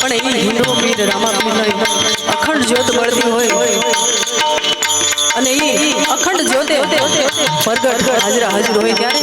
પણ એવી હિન્દુ મીર રામાપીરનો અખંડ જ્યોત બળતી હોય. અને એ અખંડ જ્યોતે પ્રગટ હાજરા હાજર હોય ત્યારે